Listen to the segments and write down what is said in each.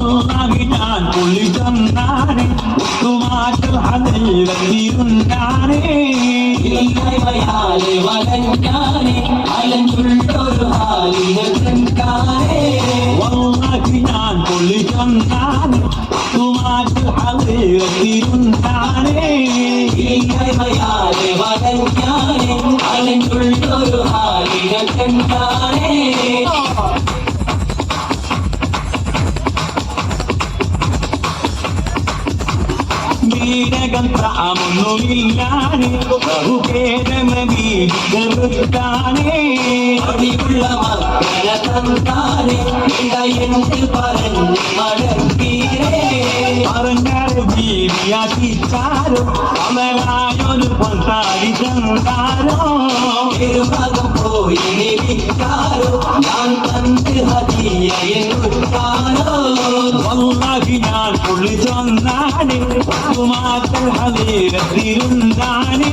الله عن كل جنان تماكل عن الذي يناني இல்லை வயாலே வளஞ்ஞானே அலஞ்சுள்ளொரு ஆலிய கண்கானே வல்லாகி நான் கொள்ளி சொன்னானே துமாக்கு அலையிருந்தானே இல்லை வயாலே வளஞ்ஞானே அலஞ்சுள்ளொரு ஆலிய ഇതിനകം താമൊന്നുമില്ല. ബഹുഭേദമീകറുത്താനേ അടിയുള്ള മക്കളെ തന്നാനേ ഉണ്ടായെന്ന് പറഞ്ഞു മടക്കീരേ പറഞ്ഞാൽ ജീവിയാക്കിച്ചാരോ അമലായൊരു പൊന്താടി തന്നാരോ പെരുമകം പോയി നിൽക്കാരോ ഞാൻ തന്റെ ഹതിയെന്നുട്ടാനോ വന്നാകി ഞാൻ പൊള്ളിച്ചോ പുള്ളി ചൊന്നാണ് മാറ്റൽ ഹലീരത്തിരുന്നാനേ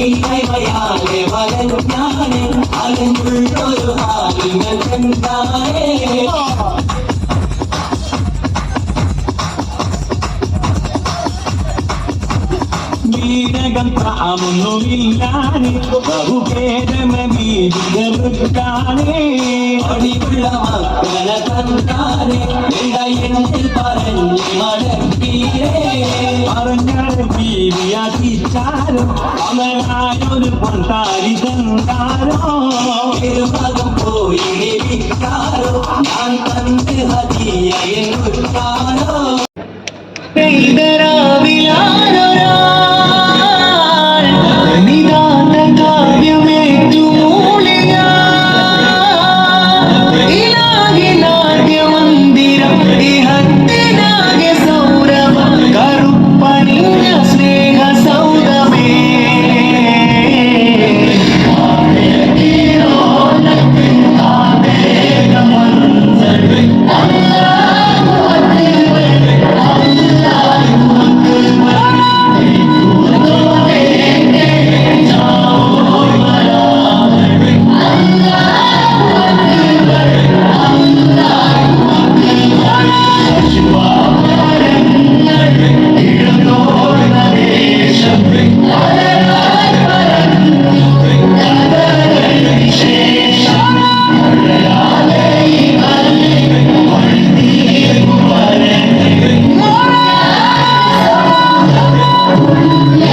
ഇല്ലായ്മയാലെ വലഞ്ഞാനെ دينك طعمه ملاني بهو كده ما بيتركاني அடிக்குள்ள மக்கள தந்தானே எங்களை என்று பரஞ்சு மடப்பீரே அரங்கரை பீவியாதிச்சாரோ அவனாயொரு பொன்தாரி தந்தாரோ திருமகம் போயிடுவிக்காரோ நான் தந்து ஹதியை உட்காரோ Hallelujah.